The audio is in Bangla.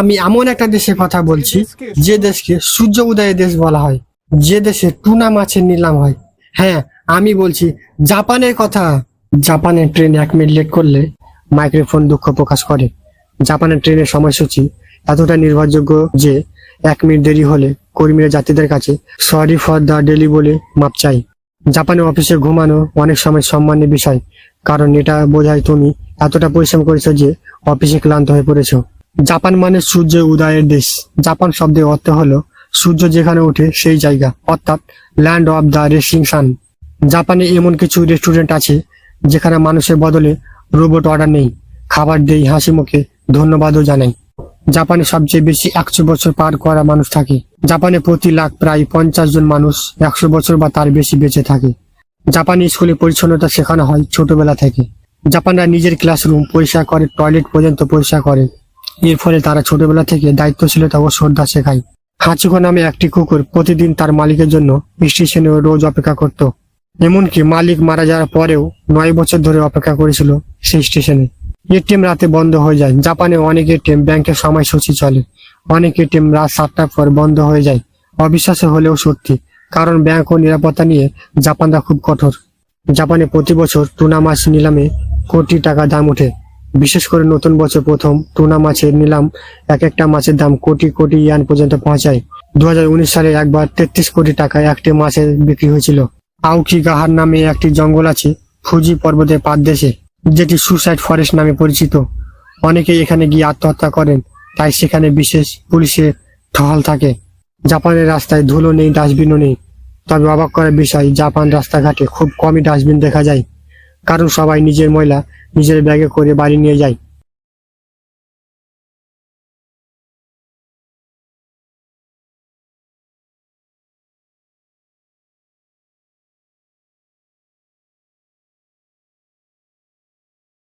আমি এমন একটা দেশের কথা বলছি, যে দেশকে সূর্য উদয়ের দেশ বলা হয়, যে দেশে টুনা মাছের নিলাম হয়। হ্যাঁ আমি বলছি, জাপানের কথা। জাপানের ট্রেন এক মিনিট লেট করলে মাইক্রোফোন দুঃখ প্রকাশ করে। জাপানের ট্রেনের সময়সূচি এতটা নির্ভরযোগ্য যে এক মিনিট দেরি হলে কর্মীরা যাত্রীদের কাছে, সরি ফর দ্য ডেলি বলে মাপ চাই। জাপানে অফিসে ঘুমানো অনেক সময় সম্মানের বিষয়, কারণ এটা বোঝায় তুমি এতটা পরিশ্রম করেছ যে অফিসে ক্লান্ত হয়ে পড়েছো। জাপান মানে সূর্য উদয়ের দেশ। জাপান শব্দের অর্থ হলো সূর্য যেখানে ওঠে সেই জায়গা, অর্থাৎ land of the racing sun জাপানে এমন কিছু রেস্টুরেন্ট আছে যেখানে মানুষের বদলে রোবট অর্ডার নেই, খাবার দেই, হাসি মুখে ধন্যবাদও জানাই। জাপানে সবচেয়ে বেশি একশো বছর পার করা মানুষ থাকে। জাপানে প্রতি লাখ প্রায় পঞ্চাশ জন মানুষ একশো বছর বা তার বেশি বেঁচে থাকে। জাপানি স্কুলে পরিচ্ছন্নতা শেখানো হয় ছোটবেলা থেকে। জাপানরা নিজের ক্লাসরুম পরিষ্কার করে টয়লেট পর্যন্ত পরিষ্কার করে। এর ফলে তারা ছোটবেলা থেকে দায়িত্বশীলতা ও শ্রদ্ধা শেখায়। হাঁচুকো নামে একটি কুকুর প্রতিদিন তার মালিকের জন্য স্টেশনে রোজ অপেক্ষা করত। এমনকি মালিক মারা যাওয়ার পরেও নয় বছর ধরে অপেক্ষা করেছিল সেই স্টেশনে। এটিএম রাতে বন্ধ হয়ে যায়। জাপানে অনেক এটিএম ব্যাংকের সময়সূচি চলে। অনেক এটিএম রাত সাতটার পর বন্ধ হয়ে যায়। অবিশ্বাস্য হলেও সত্যি, কারণ ব্যাংক ও নিরাপত্তা নিয়ে জাপানরা খুব কঠোর। জাপানে প্রতি বছর টুনা মাছ নিলামে কোটি টাকা দাম ওঠে। বিশেষ করে নতুন বছর প্রথম টুনা মাছের নিলাম, এক একটা মাছের দাম কোটি কোটি ইয়ান পর্যন্ত পৌঁছায়। দু হাজার উনিশ সালে একবার তেত্রিশ কোটি টাকায় একটি মাছের বিক্রি হয়েছিল। আউকি গাহার নামে একটি জঙ্গল আছে, ফুজি পর্বতের পাদদেশে যেটি সুসাইড ফরেস্ট নামে পরিচিত। অনেকে এখানে গিয়ে আত্মহত্যা করেন, তাই সেখানে বিশেষ পুলিশের টহল থাকে। জাপানের রাস্তায় ধুলো নেই, ডাস্টবিনও নেই। তবে অবাক করার বিষয়, জাপান রাস্তাঘাটে খুব কমই ডাস্টবিন দেখা যায়। কারণ সবাই নিজের ময়লা নিজের ব্যাগে করে বাড়ি নিয়ে যায়